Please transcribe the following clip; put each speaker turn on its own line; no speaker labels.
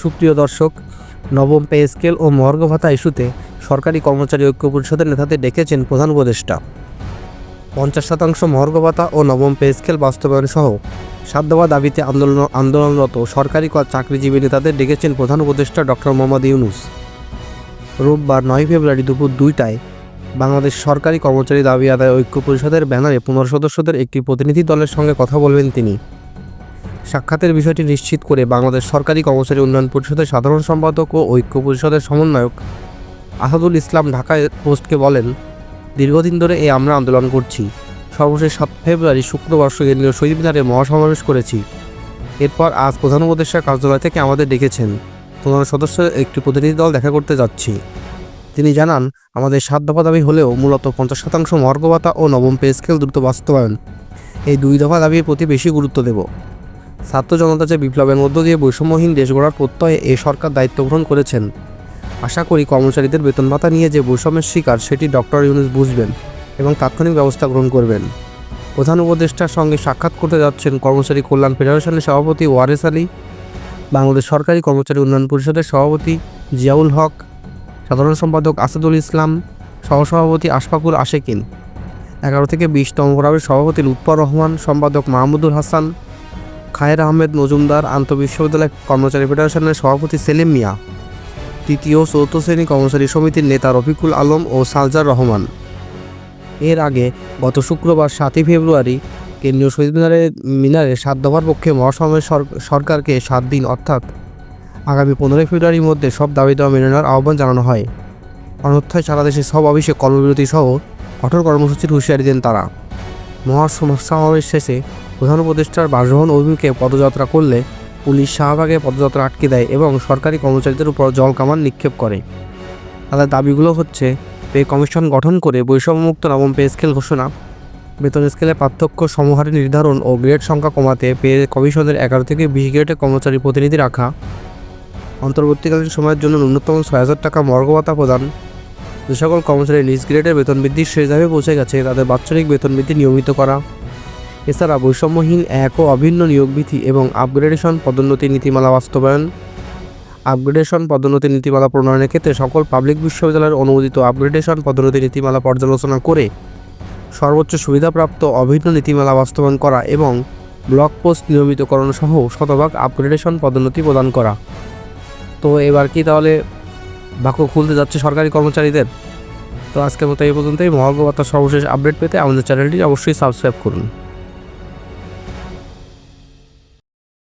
সুপ্রিয় দর্শক, নবম পে স্কেল ও মহার্ঘ ভাতা ইস্যুতে সরকারি কর্মচারী ঐক্য পরিষদের নেতাদের ডেকেছেন প্রধান উপদেষ্টা। পঞ্চাশ শতাংশ মহার্ঘ ভাতা ও নবম পে স্কেল বাস্তবায়ন সহ সাত দেওয়া দাবিতে আন্দোলন, আন্দোলনরত সরকারি চাকরিজীবী নেতাদের ডেকেছেন প্রধান উপদেষ্টা ডক্টর মোহাম্মদ ইউনুস। রোববার নয় ফেব্রুয়ারি দুপুর দুইটায় বাংলাদেশ সরকারি কর্মচারী দাবি আদায় ঐক্য পরিষদের ব্যানারে পনেরো সদস্যদের একটি প্রতিনিধি দলের সঙ্গে কথা বলবেন তিনি। সাক্ষাতের বিষয়টি নিশ্চিত করে বাংলাদেশ সরকারি কর্মচারী উন্নয়ন পরিষদের সাধারণ সম্পাদক ও ঐক্য পরিষদের সমন্বয়ক আসাদুল ইসলাম ঢাকায় পোস্টকে বলেন, দীর্ঘদিন ধরে এই আমরা আন্দোলন করছি। সর্বশেষ সাত ফেব্রুয়ারি শুক্রবার কেন্দ্রীয় শহীদ মিনারে মহাসমাবেশ করেছি। এরপর আজ প্রধান উপদেষ্টার কার্যালয় থেকে আমাদের ডেকেছেন। প্রধান সদস্যের একটি প্রতিনিধি দল দেখা করতে যাচ্ছি। তিনি জানান, আমাদের সাত দফা দাবি হলেও মূলত পঞ্চাশ শতাংশ মর্গ ভাতা ও নবম পে স্কেল দ্রুত বাস্তবায়ন। এই দুই দফা দাবির প্রতি বেশি গুরুত্ব দেব। ছাত্র জনতা যে বিপ্লবের মধ্য দিয়ে বৈষম্যহীন দেশ গড়ার প্রত্যয়ে এ সরকার দায়িত্ব গ্রহণ করেছেন। আশা করি কর্মচারীদের বেতন ভাতা নিয়ে যে বৈষম্যের শিকার সেটি ডক্টর ইউনুস বুঝবেন এবং তাৎক্ষণিক ব্যবস্থা গ্রহণ করবেন। প্রধান উপদেষ্টার সঙ্গে সাক্ষাৎ করতে যাচ্ছেন কর্মচারী কল্যাণ ফেডারেশনের সভাপতি ওয়ারেস আলী, বাংলাদেশ সরকারি কর্মচারী উন্নয়ন পরিষদের সভাপতি জিয়াউল হক, সাধারণ সম্পাদক আসাদুল ইসলাম, সহসভাপতি আশফাকুল আশেকিন। এগারো থেকে বিশতম ফোরামের সভাপতি লুৎফর রহমান, সম্পাদক মাহমুদুল হাসান খায়ের আহমেদ মজুমদার আন্তঃবিশ্ববিদ্যালয় কর্মচারী ফেডারেশনের সভাপতি সেলিম মিয়া, তৃতীয় চতুর্থ শ্রেণি কর্মচারী সমিতির নেতা রফিকুল আলম ও সালজার রহমান। এর আগে গত শুক্রবার সাতই ফেব্রুয়ারি কেন্দ্রীয় শহীদ মিনারে মিনারে সাত দফার পক্ষে মহাসমাবেশ সর- সরকারকে সাত দিন, অর্থাৎ আগামী পনেরোই ফেব্রুয়ারির মধ্যে সব দাবি দেওয়া মেনে নেওয়ার আহ্বান জানানো হয়। অন্যথায় সারা দেশে সব অফিসে কর্মবিরতি সহ কঠোর কর্মসূচির হুঁশিয়ারি দেন তারা। মহাসমাবেশ শেষে প্রধান উপদেষ্টার বাসভবন অভিমুখে পদযাত্রা করলে পুলিশ শাহবাগে পদযাত্রা আটকে দেয় এবং সরকারি কর্মচারীদের উপর জল কামান নিক্ষেপ করে। তাদের দাবিগুলো হচ্ছে, পে কমিশন গঠন করে বৈষম্যমুক্ত নবম পে স্কেল ঘোষণা, বেতন স্কেলে পার্থক্য সমহারে নির্ধারণ ও গ্রেড সংখ্যা কমাতে পে কমিশনের এগারো থেকে বিশ গ্রেডের কর্মচারী প্রতিনিধি রাখা। অন্তর্বর্তীকালীন সময়ের জন্য ন্যূনতম ছয় হাজার টাকা মর্গ ভাতা প্রদান। যে সকল কর্মচারী নিজ গ্রেডের বেতন শেষ ধাপে পৌঁছে গেছে, তাদের বাৎসরিক বেতন বৃদ্ধি নিয়মিত করা। এছাড়া বৈষম্যহীন এক ও অভিন্ন নিয়োগ বিধি এবং আপগ্রেডেশন পদোন্নতি নীতিমালা বাস্তবায়ন। আপগ্রেডেশন পদোন্নতি নীতিমালা প্রণয়নের ক্ষেত্রে সকল পাবলিক বিশ্ববিদ্যালয়ের অনুমোদিত আপগ্রেডেশন পদোন্নতি নীতিমালা পর্যালোচনা করে সর্বোচ্চ সুবিধাপ্রাপ্ত অভিন্ন নীতিমালা বাস্তবায়ন করা এবং ব্লক পোস্ট নিয়মিতকরণ সহ শতভাগ আপগ্রেডেশন পদোন্নতি প্রদান করা। তো এবার কি তাহলে বাক্য খুলতে যাচ্ছে সরকারি কর্মচারীদের? তো আজকের মতো এই পর্যন্তই। মহার্ঘ সর্বশেষ আপডেট পেতে আমাদের চ্যানেলটি অবশ্যই সাবস্ক্রাইব করুন।